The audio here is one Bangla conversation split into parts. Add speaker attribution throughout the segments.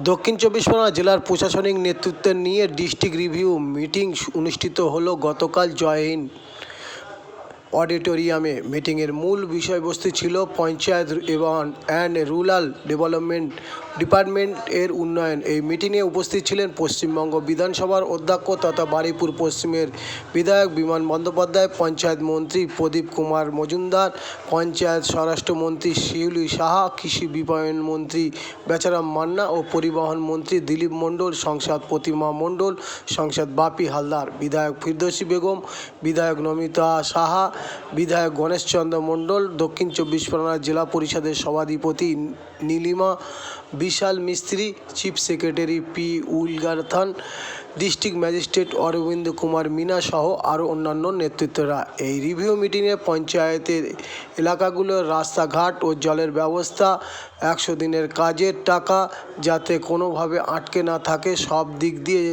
Speaker 1: দক্ষিণ চব্বিশ পরগনা জেলার প্রশাসনিক নেতৃত্ব নিয়ে ডিস্ট্রিক্ট রিভিউ মিটিং অনুষ্ঠিত হল গতকাল জয় হিন্দ অডিটোরিয়ামে মিটিংয়ের মূল বিষয়বস্তু ছিল পঞ্চায়েত এবং অ্যান্ড রুরাল ডেভেলপমেন্ট ডিপার্টমেন্ট এর উন্নয়ন। এই মিটিংয়ে উপস্থিত ছিলেন পশ্চিমবঙ্গ বিধানসভার অধ্যক্ষ তথা বারুইপুর পশ্চিমের বিধায়ক বিমান বন্দ্যোপাধ্যায়, পঞ্চায়েত মন্ত্রী প্রদীপ কুমার মজুমদার, পঞ্চায়েত স্বরাষ্ট্রমন্ত্রী শিউলি সাহা, কৃষি বিপণন মন্ত্রী বেচারাম মান্না ও পরিবহন মন্ত্রী দিলীপ মণ্ডল, সংসদ প্রতিমা মণ্ডল, সংসদ বাপি হালদার, বিধায়ক ফিরদৌসী বেগম, বিধায়ক নমিতা সাহা বিধায়ক গণেশচন্দ্র মণ্ডল, দক্ষিণ চব্বিশ পরগনা জেলা পরিষদের সভাধিপতি Nilima, Bishal Mistri, chief secretary P Ulaganathan district magistrate Arvind Kumar Meena সহ আরও অন্যান্য নেতৃত্বরা। এই রিভিউ মিটিংয়ে পঞ্চায়েতের এলাকাগুলোর রাস্তাঘাট ও জলের ব্যবস্থা একশো দিনের কাজের টাকা যাতে কোনোভাবে আটকে না থাকে, সব দিক দিয়ে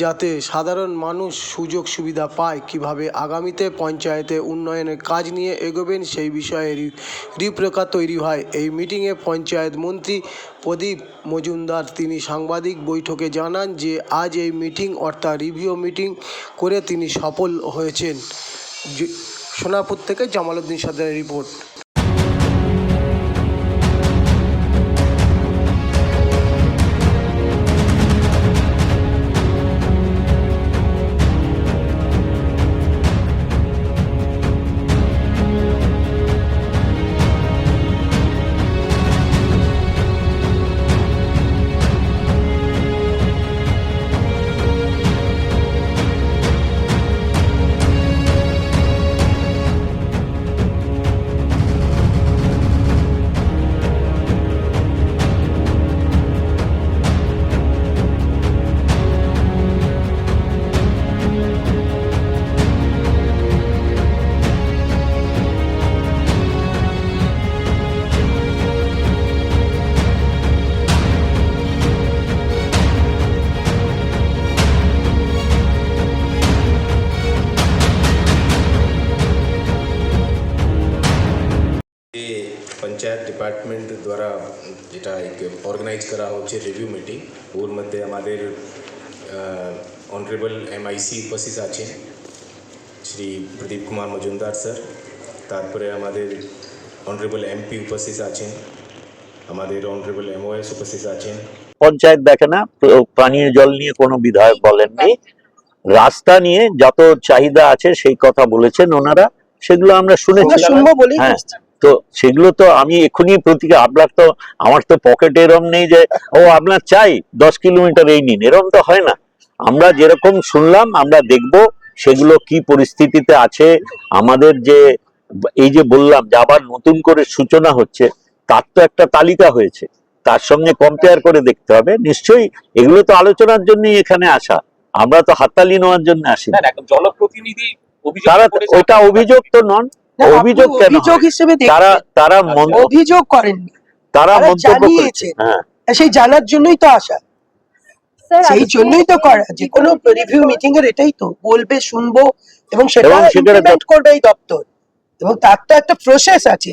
Speaker 1: যাতে সাধারণ মানুষ সুযোগ সুবিধা পায়। কীভাবে আগামীতে পঞ্চায়েতে উন্নয়নের কাজ নিয়ে এগোবেন, সেই বিষয়ে রূপরেখা তৈরি হয়। এই মিটিংয়ে পঞ্চায়েত মন্ত্রী প্রদীপ মজুমদার তিনি সাংবাদিক বৈঠকে জানান যে, আজ এই মিটিং অর্থাৎ রিভিউ মিটিং করে তিনি সফল হয়েছেন। সোনাপুর থেকে জামালউদ্দিন সর্দারের রিপোর্ট।
Speaker 2: ডিপার্টমেন্ট দ্বারা যেটা অর্গানাইজ করা হচ্ছে রিভিউ মিটিং ওর মধ্যে আমাদের অনারেবল এমআইসি উপস্থিত আছেন শ্রী প্রদীপ কুমার মজুমদার স্যার তারপরে আমাদের অনারেবল এমপি উপস্থিত আছেন আমাদের অনারেবল এমওএস উপস্থিত আছেন
Speaker 3: পঞ্চায়েত দেখে না পানীয় জল নিয়ে কোনো বিধায়ক বলেননি রাস্তা নিয়ে যত চাহিদা আছে সেই কথা বলেছেন ওনারা সেগুলো আমরা শুনেছি।
Speaker 4: শুনব বলেই
Speaker 3: হ্যাঁ। তো সেগুলো তো আমি এখনই প্রতিকা আপনার তো আমার তো পকেটে এরম নেই যে ও আপনার চাই দশ কিলোমিটার এই নিন। এরম তো হয় না। আমরা যেরকম শুনলাম আমরা দেখব সেগুলো কি পরিস্থিতিতে আছে। আমাদের যে এই যে বললাম যে আবার নতুন করে সূচনা হচ্ছে তার তো একটা তালিকা হয়েছে। তার সঙ্গে কম্পেয়ার করে দেখতে হবে। নিশ্চয়ই এগুলো তো আলোচনার জন্যই এখানে আসা। আমরা তো হাততালি নেওয়ার জন্য আসি তারা ওটা অভিযোগ তো নন। অভিযোগ কেন
Speaker 4: অভিযোগ হিসেবে
Speaker 3: তারা তারা
Speaker 4: অভিযোগ করেননি।
Speaker 3: তারা
Speaker 4: জানিয়েছে।
Speaker 3: হ্যাঁ।
Speaker 4: সেই জানার জন্যই তো আসা। সেই জন্যই তো করা যে কোনো রিভিউ মিটিং এর এটাই তো। বলবে শুনব এবং
Speaker 3: এবং সেটা
Speaker 4: ইমপ্লিমেন্ট করবে এই দপ্তর। এবং তার তো একটা প্রসেস আছে।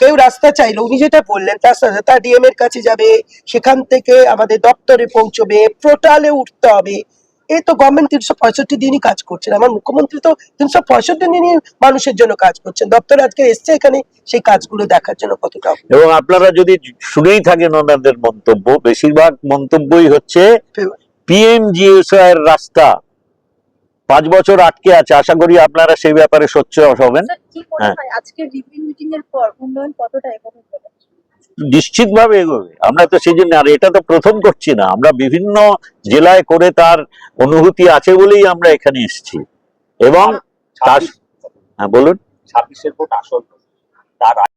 Speaker 4: কেউ রাস্তা চাইলো। উনি যেটা বললেন তার সাথে তার ডিএম এর কাছে যাবে। সেখান থেকে আমাদের দপ্তরে পৌঁছবে। পোর্টালে উঠতে হবে। এই তো গভর্নমেন্ট তিনশো পঁয়ষট্টি দিনই কাজ করছেন। আমার মুখ্যমন্ত্রী তো তিনশো পঁয়ষট্টি দিনই মানুষের জন্য কাজ করছেন। দপ্তর আজকে এসছে এখানে সেই কাজগুলো দেখার জন্য কতটা
Speaker 3: এবং আপনারা যদি শুনেই থাকেন ওনাদের মন্তব্য বেশিরভাগ মন্তব্যই হচ্ছে পিএমজিএসআই এর রাস্তা পাঁচ বছর আটকে আছে। আশা করি আপনারা সেই ব্যাপারে স্বচ্ছ হবেন।
Speaker 5: স্যার, কি আজকের রিভিউ মিটিং এর পর উন্নয়ন কতটা এগোবে?
Speaker 3: নিশ্চিতভাবে এগোবে। আমরা তো সেই জন্য আর এটা তো প্রথম করছি না। আমরা বিভিন্ন জেলায় করে তার অনুভূতি আছে বলেই আমরা এখানে এসেছি। এবং তার হ্যাঁ বলুন।
Speaker 6: ছাব্বিশের ভোট আসল। তার